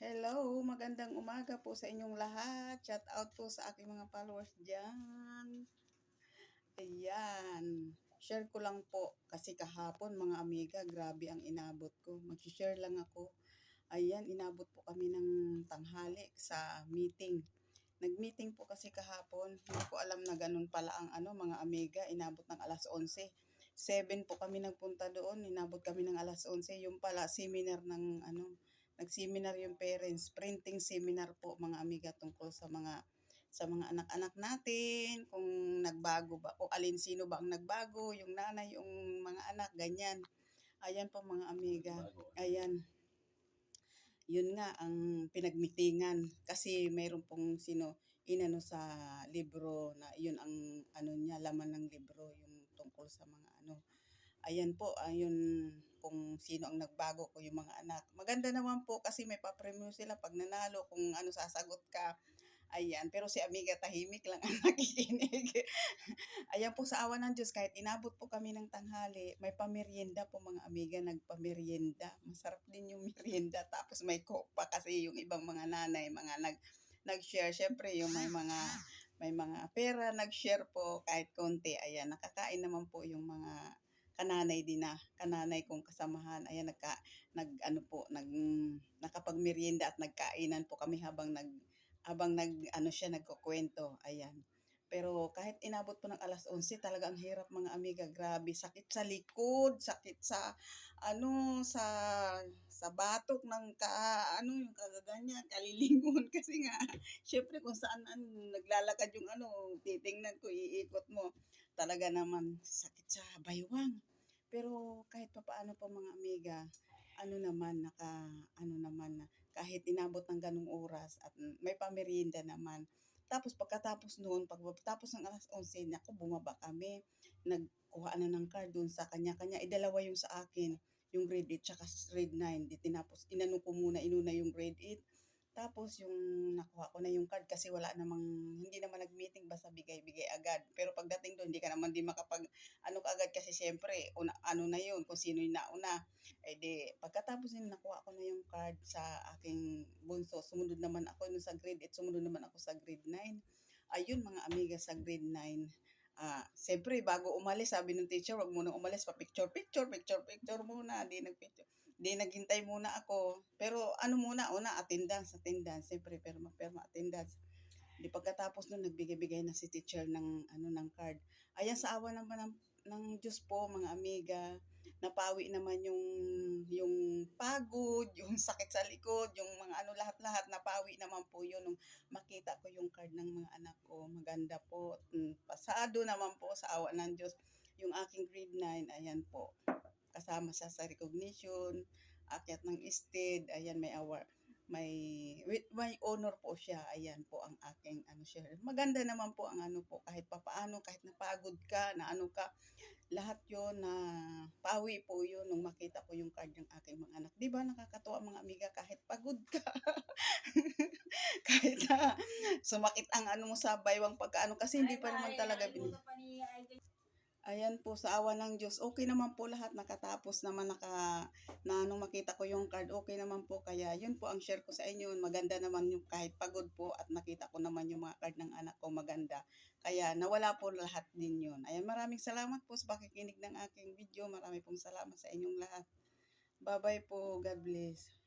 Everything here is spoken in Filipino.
Hello, magandang umaga po sa inyong lahat. Shout out po sa aking mga followers dyan. Ayan. Share ko lang po kasi kahapon mga amiga, grabe ang inabot ko. Mag-share lang ako. Ayan, inabot po kami ng tanghali sa meeting. Nag-meeting po kasi kahapon. Hindi ko alam na ganun pala ang ano, mga amiga. Inabot ng alas 11. 7 po kami nagpunta doon. Inabot kami ng alas 11. Yung pala, seminar ng ano, nag-seminar yung parents, printing seminar po mga amiga tungkol sa mga sa mga anak-anak natin, kung nagbago ba, o alin sino ba ang nagbago, yung nanay, yung mga anak, ganyan. Ayan po mga amiga. Ayan. Yun nga ang pinagmitingan kasi mayroon pong sino inano sa libro na yun ang ano niya laman ng libro yung tungkol sa mga ano Ayan po, ayun kung sino ang nagbago ko yung mga anak. Maganda naman po kasi may papremyo sila pag nanalo kung ano sasagot ka. Ayan, pero si Amiga tahimik lang ang nakikinig. Ayan po sa awa ng Diyos, kahit inabot po kami ng tanghali, may pamerienda po mga Amiga, nagpamerienda. Masarap din yung merienda. Tapos may kopa kasi yung ibang mga nanay, mga nag, nag-share. Siyempre yung may mga may mga pera, nag-share po kahit konti. Ayan, nakakain naman po yung mga kananay din na kananay kong kasamahan. Ayan nagka nag ano po nag nakapagmerienda at nagkainan po kami habang nag habang nag ano siya nagkukuwento ayan. Pero kahit inabot po ng alas 11 talaga ang hirap mga amiga. Grabe sakit sa likod sakit sa ano sa sa batok ng ka ano yung kagaganyan kalilingon. Kasi nga syempre kung saan an, naglalakad yung ano titingnan ko iikot mo. Talaga naman sakit sa baywang pero kahit pa paano pa mga amiga, ano naman, naka, ano naman, na kahit inabot ng ganong oras at may pamerienda naman. Tapos pagkatapos noon, pagkatapos ng alas 11, ako bumaba kami. Nagkuha na ng card doon sa kanya-kanya. Idalawa yung sa akin, yung grade 8 tsaka grade 9. Di tinapos, inano ko muna, inuna yung grade 8 tapos yung nakuha ko na yung card kasi wala namang, hindi naman nag-meeting basta bigay-bigay agad. Pero pagdating doon, hindi ka naman din makapag, ano ka agad kasi siyempre, una, ano na yun, kung sino yung nauna. Eh di, pagkatapos din nakuha ko na yung card sa aking bunso, sumunod naman ako yun sa grade 8, sumunod naman ako sa grade 9. Ayun mga amiga sa grade 9. Ah, siyempre bago umalis, sabi ng teacher, wag muna umalis pa picture, picture, picture, picture muna, di nagpicture. Di naghintay muna ako. Pero ano muna, una, attendance, attendance. Siyempre, perma, perma, attendance. Di pagkatapos nun, nagbigay-bigay na si teacher ng, ano, ng card. Ayan, sa awa naman ng, ng Diyos po, mga amiga, napawi naman yung, yung pagod, yung sakit sa likod, yung mga ano, lahat-lahat, napawi naman po yun nung makita ko yung card ng mga anak ko. Maganda po. Mm, Pasado naman po sa awa ng Diyos. Yung aking grade 9, ayan po kasama siya sa recognition, akyat ng estate, ayan may award, may with may honor po siya. Ayan po ang aking ano share. Maganda naman po ang ano po kahit papaano kahit napagod ka, na ano ka, lahat 'yon na pawi po 'yon nung makita ko yung card ng aking mga anak. 'Di ba nakakatuwa mga amiga kahit pagod ka. kahit na sumakit ang ano mo sa baywang pagkaano kasi hindi pa naman talaga bin Ayan po, sa awa ng Diyos, okay naman po lahat, nakatapos naman, naka, na nung makita ko yung card, okay naman po, kaya yun po ang share ko sa inyo, maganda naman yung kahit pagod po, at nakita ko naman yung mga card ng anak ko, maganda, kaya nawala po lahat din yun. Ayan, maraming salamat po sa pakikinig ng aking video, marami pong salamat sa inyong lahat. Bye-bye po, God bless.